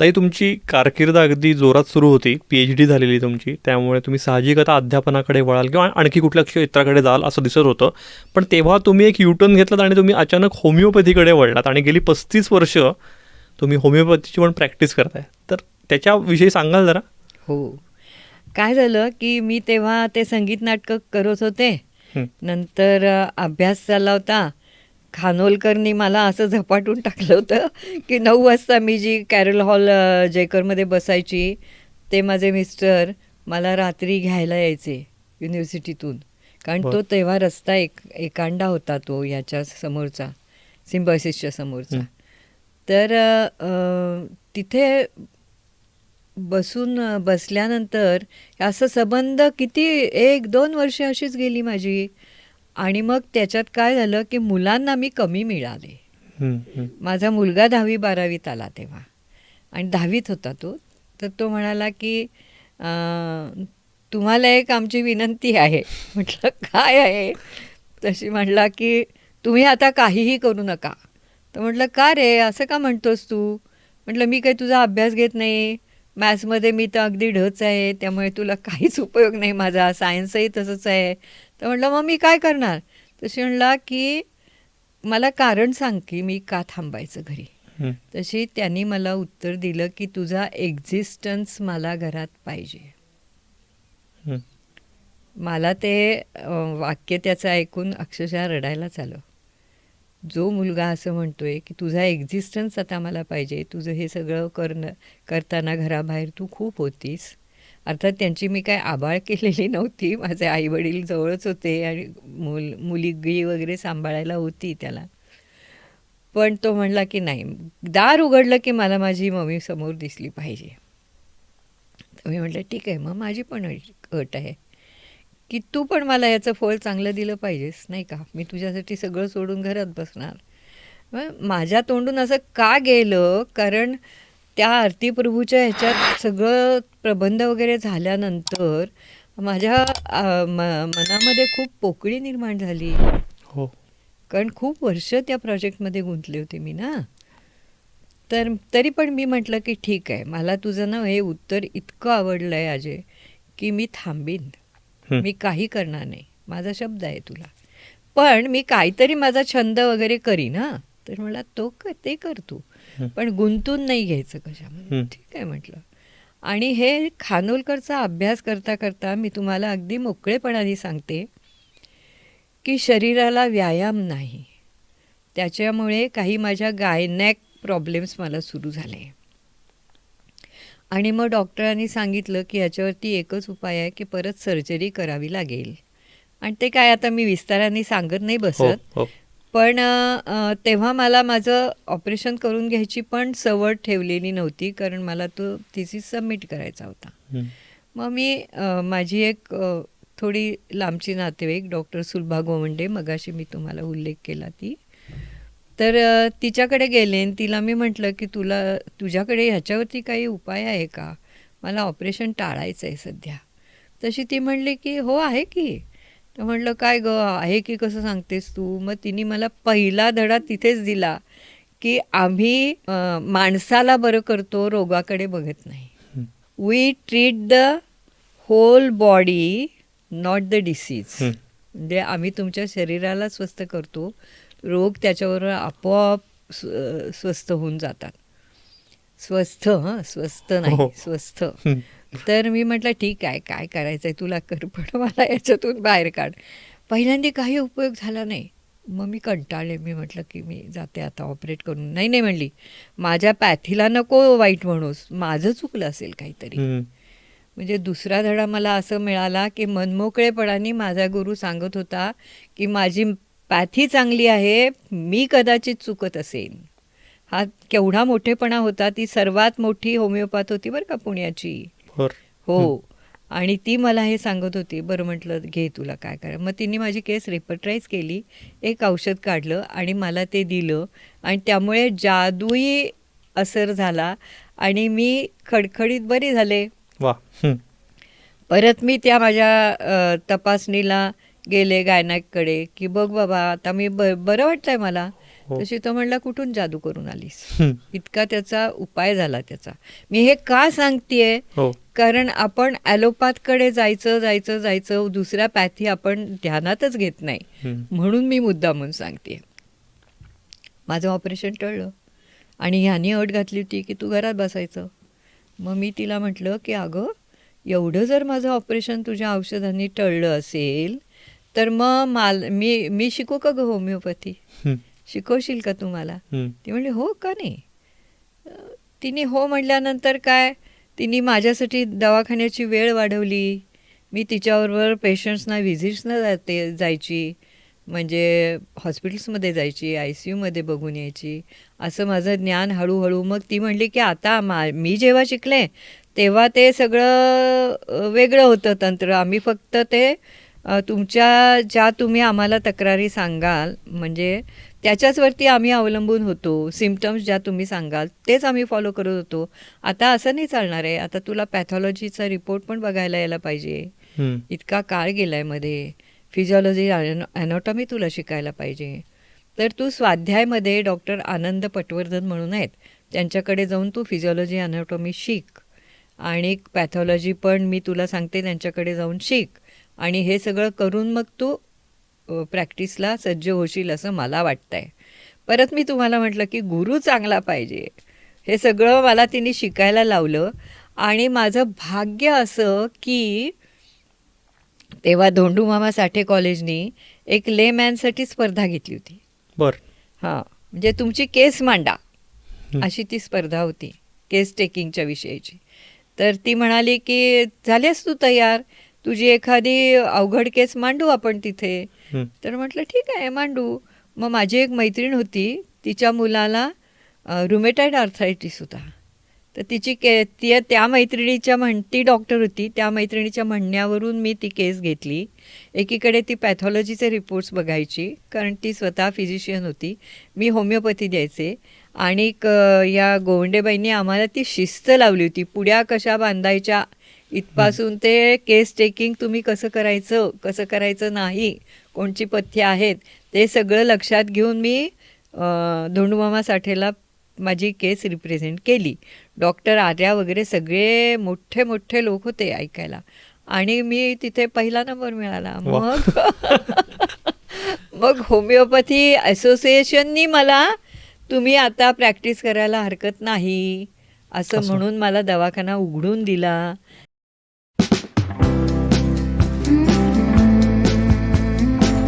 ताई तुमची कारकीर्द अगदी जोरात सुरू होती. पी एच डी झालेली तुमची. त्यामुळे तुम्ही साहजिक आता अध्यापनाकडे वळाल किंवा आणखी कुठल्या क्षेत्राकडे जाल असं दिसत होतं. पण तेव्हा तुम्ही एक युटर्न घेतलात आणि तुम्ही अचानक होमिओपॅथीकडे वळलात आणि गेली पस्तीस वर्ष तुम्ही होमिओपॅथीची पण प्रॅक्टिस करताय. तर त्याच्याविषयी सांगाल जरा? हो. काय झालं की मी तेव्हा ते संगीत नाटकं करत होते. नंतर अभ्यास चालला होता. खानोलकरनी मला असं झपाटून टाकलं होतं की नऊ वाजता मी जी कॅरल हॉल जयकरमध्ये बसायची ते माझे मिस्टर मला रात्री घ्यायला यायचे युनिव्हर्सिटीतून कारण तो. तेव्हा रस्ता एक एकांडा होता तो याच्या समोरचा सिम्बॉयसिसच्या समोरचा. तर तिथे बसून बसल्यानंतर असं संबंध किती एक दोन वर्ष अशीच गेली माझी आणि मग त्याच्यात काय झालं की मुलांना मी कमी मिळाले. माझा मुलगा दहावी बारावीत आला तेव्हा. आणि दहावीत होता तो. तर तो म्हणाला की तुम्हाला एक आमची विनंती आहे. म्हटलं काय आहे? तशी म्हणला की तुम्ही आता काहीही करू नका. तर म्हटलं का रे? असं का म्हणतोस तू? म्हटलं मी काही तुझा अभ्यास घेत नाही मॅथ्समध्ये मी तर अगदी ढच आहे त्यामुळे तुला काहीच उपयोग नाही माझा सायन्सही तसंच आहे. तर म्हटलं मग मी काय करणार? तशी म्हणला की मला कारण सांग की मी का थांबायचं घरी. तशी त्यांनी मला उत्तर दिलं की तुझा एक्झिस्टन्स मला घरात पाहिजे. मला ते वाक्य त्याचं ऐकून अक्षरशः रडायलाच आलं जो मुलगा असं म्हणतोय की तुझा एक्झिस्टन्स आता मला पाहिजे तुझं हे सगळं करणं करताना घराबाहेर तू खूप होतीस. अर्थात त्यांची मी काय आबाळ केलेली नव्हती. माझे आईवडील जवळच होते आणि मुल मुलगी वगैरे सांभाळायला होती त्याला. पण तो म्हणला की नाही दार उघडलं की मला माझी मम्मी समोर दिसली पाहिजे. मी म्हटलं ठीक आहे मग माझी पण अट आहे. की तू पण मला याचं फळ चांगलं दिलं पाहिजेस नाही का? मी तुझ्यासाठी सगळं सोडून घरात बसणार. मग माझ्या तोंडून असं का गेलं? कारण त्या आरती प्रभूच्या ह्याच्यात सगळं प्रबंध वगैरे झाल्यानंतर माझ्या मनामध्ये खूप पोकळी निर्माण झाली. हो. कारण खूप वर्ष त्या प्रोजेक्टमध्ये गुंतले होते मी ना. तर तरी पण मी म्हटलं की ठीक आहे मला तुझं ना हे उत्तर इतकं आवडलं आहे अजय की मी थांबीन. मी काही करणार नाही. माझा शब्द आहे तुला. पण मी काहीतरी माझा छंद वगैरे करीन हा. तर मला तो क ते कर तू. पण गुंतून नाही घ्यायचं कशामध्ये. ठीक आहे म्हटलं. आणि हे खानोलकरचा अभ्यास करता करता मी तुम्हाला अगदी मोकळेपणाने सांगते की शरीराला व्यायाम नाही. त्याच्यामुळे काही माझ्या गायनॅक प्रॉब्लेम्स मला सुरू झाले. आणि मग डॉक्टरांनी सांगितलं की याच्यावरती एकच उपाय आहे की परत सर्जरी करावी लागेल. आणि ते काय आता मी विस्ताराने सांगत नाही हो बसत. हो. पण तेव्हा मला माझं ऑपरेशन करून घ्यायची पण सवड ठेवलेली नव्हती कारण मला तो थिसिस सबमिट करायचा होता. मग मी माझी एक थोडी लांबची नातेवाईक डॉक्टर सुलभा गोवंडे मगाशी मी तुम्हाला उल्लेख केला ती तर तिच्याकडे गेले आणि तिला मी म्हटलं की तुला तुझ्याकडे ह्याच्यावरती काही उपाय आहे का? मला ऑपरेशन टाळायचं आहे सध्या. तशी ती म्हणली की हो आहे की. तर म्हटलं काय ग आहे की कसं सांगतेस तू? मग तिने मला पहिला धडा तिथेच दिला की आम्ही माणसाला बरं करतो रोगाकडे बघत नाही. We treat the whole body not the disease. म्हणजे आम्ही तुमच्या शरीराला स्वस्थ करतो. रोग त्याच्याबरोबर आपोआप स्व- स्वस्थ होऊन जातात. स्वस्थ हं स्वस्थ. नाही स्वस्थ. हं. तर मी म्हटलं ठीक आहे काय करायचं आहे तुला? कर पण मला याच्यातून बाहेर काढ. पहिल्यांदा काही उपयोग झाला नाही. मग मी कंटाळले. मी म्हटलं की मी जाते आता ऑपरेट करून. नाही नाही म्हणली. माझ्या पॅथीला नको वाईट म्हणूस. माझं चुकलं असेल काहीतरी. म्हणजे दुसरा धडा मला असं मिळाला की मनमोकळेपणाने माझा गुरु सांगत होता की माझी पॅथी चांगली आहे मी कदाचित चुकत असेन. हा केवढा मोठेपणा होता ती सर्वात मोठी होमिओपॅथ होती बरं का पुण्याची. हो. आणि ती मला हे सांगत होती बरं म्हटलं घे तुला काय करा. मग तिने माझी केस रिपर्ट्राईज केली एक औषध काढलं आणि मला ते दिलं. आणि त्यामुळे जादूई असर झाला आणि मी खडखडीत बरी झाले. वा. परत मी त्या माझ्या तपासणीला गेले गायनाकडे की बघ बाबा आता मी बरं वाटतंय मला. हो. तशी तो म्हणला कुठून जादू करून आलीस. इतका त्याचा उपाय झाला त्याचा. मी हे का सांगतेय? हो. कारण आपण ॲलोपॅथकडे जायचं जायचं जायचं दुसऱ्या पॅथी आपण ध्यानातच घेत नाही. म्हणून मी मुद्दामून सांगते माझं ऑपरेशन टळलं. आणि ह्यानी अट घातली होती की तू घरात बसायचं. मग मी तिला म्हटलं की अगं एवढं जर माझं ऑपरेशन तुझ्या औषधांनी टळलं असेल तर मग माल मी मी शिकू का गं होमिओपॅथी. शिकवशील का तू मला हं. ती म्हणली हो का नाही? तिने हो म्हटल्यानंतर काय? तिने माझ्यासाठी दवाखान्याची वेळ वाढवली. मी तिच्याबरोबर पेशंट्सना व्हिजिट्सना जाते जायची. म्हणजे हॉस्पिटल्समध्ये जायची आय सी यूमध्ये बघून यायची. असं माझं ज्ञान हळूहळू मग ती म्हणली की आता मा मी जेव्हा शिकले तेव्हा ते सगळं वेगळं होतं तंत्र. आम्ही फक्त ते तुमच्या ज्या तुम्ही आम्हाला तक्रारी सांगाल म्हणजे त्याच्याचवरती आम्ही अवलंबून होतो सिमटम्स ज्या तुम्ही सांगाल तेच आम्ही फॉलो करत होतो. आता असं नाही चालणार आहे. आता तुला पॅथॉलॉजीचा रिपोर्ट पण बघायला यायला पाहिजे. इतका काळ गेलायमध्ये. फिजिओलॉजी अॅनॉटॉमी तुला शिकायला पाहिजे. तर तू स्वाध्यायमध्ये डॉक्टर आनंद पटवर्धन म्हणून आहेत. त्यांच्याकडे जाऊन तू फिजिओलॉजी अॅनॉटॉमी शिक. आणि पॅथॉलॉजी पण मी तुला सांगते त्यांच्याकडे जाऊन शिक. आणि हे सगळं करून मग तू प्रॅक्टिसला सज्ज होशील असं मला वाटतंय. परत मी तुम्हाला म्हटलं की गुरु चांगला पाहिजे. हे सगळं मला तिने शिकायला लावलं आणि माझं भाग्य असं की तेव्हा धोंडू मामा साठे कॉलेजनी एक लेमॅनसाठी स्पर्धा घेतली होती. बर. हां म्हणजे तुमची केस मांडा. अशी ती स्पर्धा होती केस टेकिंगच्या विषयीची. तर ती म्हणाली की झालीस तू तयार? तुझी एखादी अवघड केस मांडू आपण तिथे. तर म्हटलं ठीक आहे मांडू. मग माझी एक मैत्रीण होती तिच्या मुलाला रुमेटाईड आर्थरायटिस होता. तर तिची के ती त्या मैत्रिणीच्या म्हण ती डॉक्टर होती त्या मैत्रिणीच्या म्हणण्यावरून मी ती केस घेतली. एकीकडे ती पॅथॉलॉजीचे रिपोर्ट्स बघायची कारण ती स्वतः फिजिशियन होती. मी होमिओपॅथी द्यायचे. आणि क या गोवंडेबाईंनी आम्हाला ती शिस्त लावली होती. पुड्या कशा बांधायच्या इथपासून ते केस टेकिंग तुम्ही कसं करायचं कसं करायचं नाही कोणची पथ्य आहेत ते सगळं लक्षात घेऊन मी धोंडूमामा साठेला माझी केस रिप्रेझेंट केली. डॉक्टर आर्या वगैरे सगळे मोठे मोठे लोक होते ऐकायला. आणि मी तिथे पहिला नंबर मिळाला. मग मग होमिओपॅथी असोसिएशननी मला तुम्ही आता प्रॅक्टिस करायला हरकत नाही. असं. म्हणून मला दवाखाना उघडून दिला.